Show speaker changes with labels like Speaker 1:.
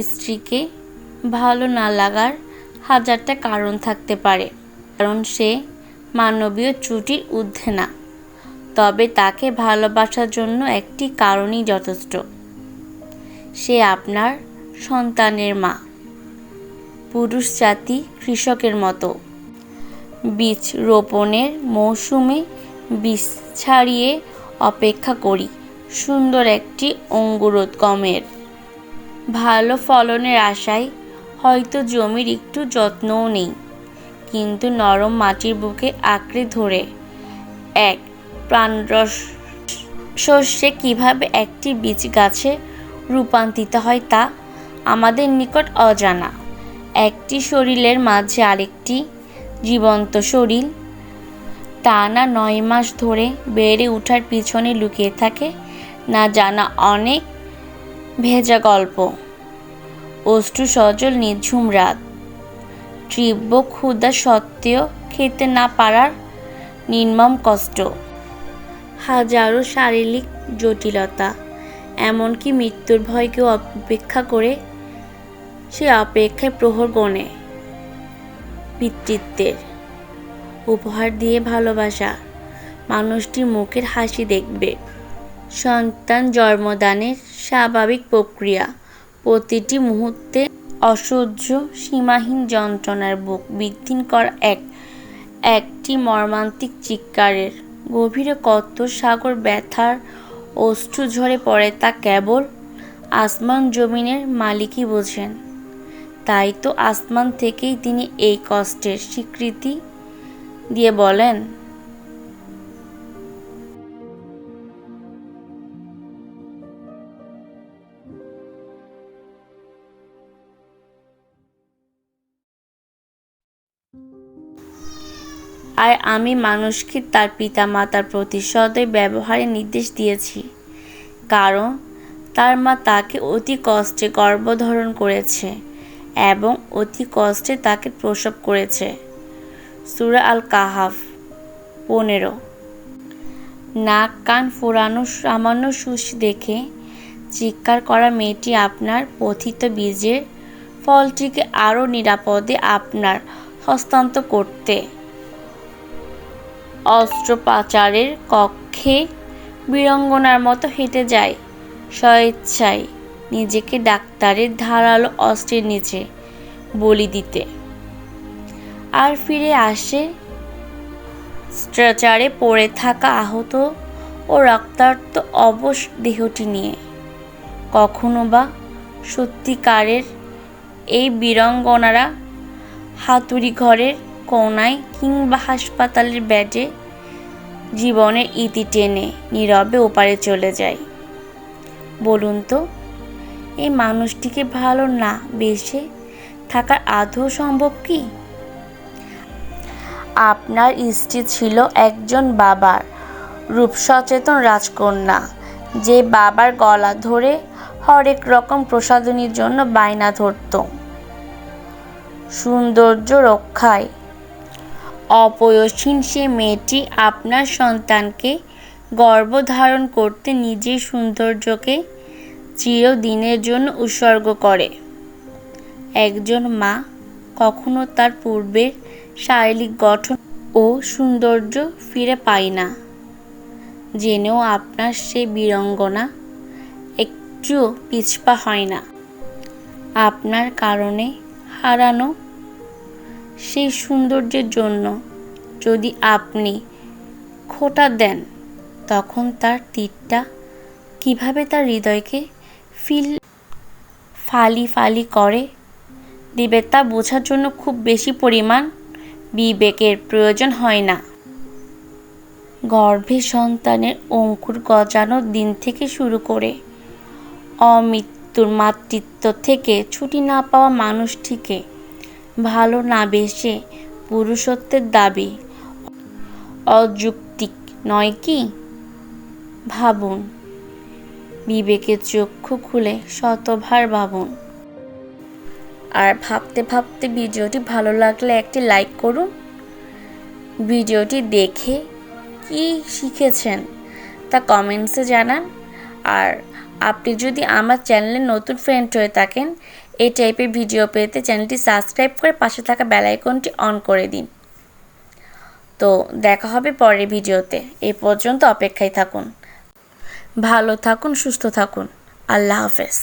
Speaker 1: স্ত্রীকে ভালো না লাগার হাজারটা কারণ থাকতে পারে। কারণ সে মানবীয় ত্রুটির ঊর্ধ্বে না। তবে তাকে ভালোবাসার জন্য একটি কারণই যথেষ্ট। সে আপনার সন্তানের মা। পুরুষ জাতি কৃষকের মতো। বীজ রোপণের মৌসুমে বীজ ছাড়িয়ে অপেক্ষা করি। সুন্দর একটি অঙ্গুরোদ্গমের। ভালো ফলনের আশায় হয়তো জমির একটু যত্নও নেই। কিন্তু নরম মাটির বুকে আঁকড়ে ধরে এক প্রাণরস শস্যে কীভাবে একটি বীজ গাছে রূপান্তরিত হয় তা আমাদের নিকট অজানা। একটি শরীরের মাঝে আরেকটি জীবন্ত শরীর টানা নয় মাস ধরে বেড়ে ওঠার পিছনে লুকিয়ে থাকে, না জানা অনেক ভেজা গল্প। অষ্টু সজল নিঝুম রাত। তীব্র ক্ষুধা সত্ত্বেও খেতে না পারার নির্মম কষ্ট। হাজারো শারীরিক জটিলতা, এমনকি মৃত্যুর ভয়কেও অপেক্ষা করে সে অপেক্ষায় প্রহর গণে পিতৃত্বের উপহার দিয়ে ভালোবাসা, মানুষটির মুখের হাসি দেখবে। সন্তান জন্মদানের স্বাভাবিক প্রক্রিয়া। প্রতিটি মুহূর্তে অসহ্য সীমাহীন যন্ত্রণার বুক বিদ্ধিন করা এক, একটি মর্মান্তিক চিৎকারের। গভীরে কত সাগর ব্যথার অশ্রু ঝরে পড়ে তা কেবল আসমান জমিনের মালিকই বোঝেন। তাই তো আসমান থেকেই তিনি এই কষ্টের স্বীকৃতি দিয়ে বলেন আর আমি মানুষকে তার পিতা মাতার প্রতি সদয় ব্যবহারের নির্দেশ দিয়েছি। কারণ তার মা তাকে অতি কষ্টে গর্ভধারণ করেছে এবং অতি কষ্টে তাকে প্রসব করেছে। সুরা আল কাহাফ পনেরো। নাক, কান ফোরানো সামান্য সুস দেখে চিৎকার করা মেয়েটি আপনার পথিত বীজের ফলটিকে আরও নিরাপদে আপনার হস্তান্তর করতে অস্ত্রোপচারের কক্ষে বীরঙ্গনার মতো হেঁটে যায়। স্বেচ্ছায় নিজেকে ডাক্তারের ধারালো অস্ত্রের নিচে বলি দিতে। আর ফিরে আসে। স্ট্রেচারে পড়ে থাকা আহত ও রক্তাক্ত অবশ দেহটি নিয়ে। কখনো বা সত্যিকারের এই বীরঙ্গনারা হাতুড়ি ঘরের কোনায় কিংবা হাসপাতালের বেডে জীবনের ইতি টেনে নীরবে ওপারে চলে যায়। বলুন তো, এই মানুষটিকে ভালো না বেসে থাকার আদৌ সম্ভব কি? আপনার স্ত্রী ছিল একজন বাবার রূপ সচেতন রাজকন্যা, যে বাবার গলা ধরে হরেক রকম প্রসাধনীর জন্য বায়না ধরত। সৌন্দর্য রক্ষায় অপয়সীন সে মেয়েটি আপনার সন্তানকে গর্ভধারণ করতে নিজের সৌন্দর্যকে চিরদিনের জন্য উৎসর্গ করে। একজন মা কখনো তার পূর্বের শারীরিক গঠন ও সৌন্দর্য ফিরে পায় না। জেনেও আপনার সে বীরঙ্গনা একটুও পিছপা হয় না। আপনার কারণে হারানো সেই সৌন্দর্যের জন্য যদি আপনি খোটা দেন, তখন তার তীরটা কীভাবে তার হৃদয়কে ফিল, ফালি ফালি করে দিবে তা বোঝার জন্য খুব বেশি পরিমাণ বিবেকের প্রয়োজন হয় না। গর্ভে সন্তানের অঙ্কুর গজানোর দিন থেকে শুরু করে অমৃত্যুর মাতৃত্ব থেকে ছুটি না পাওয়া মানুষটিকে ভালো না বেশে পুরুষত্বের দাবি। অযৌক্তিক, নয় কি? ভাবুন। বিবেকের চক্ষু খুলে শতভার ভাবুন। আর ভাবতে ভাবতে ভিডিওটি ভালো লাগলে একটি লাইক করুন। ভিডিওটি দেখে কি শিখেছেন তা কমেন্টসে জানান। আর আপনি যদি আমার চ্যানেলে নতুন ফ্রেন্ড হয়ে থাকেন এই টাইপের ভিডিও পেতে চ্যানেলটি সাবস্ক্রাইব করে পাশে থাকা বেল আইকনটি অন করে দিন। তো দেখা হবে পরের ভিডিওতে এই পর্যন্ত অপেক্ষায় থাকুন। ভালো থাকুন, সুস্থ থাকুন। আল্লাহ হাফেজ।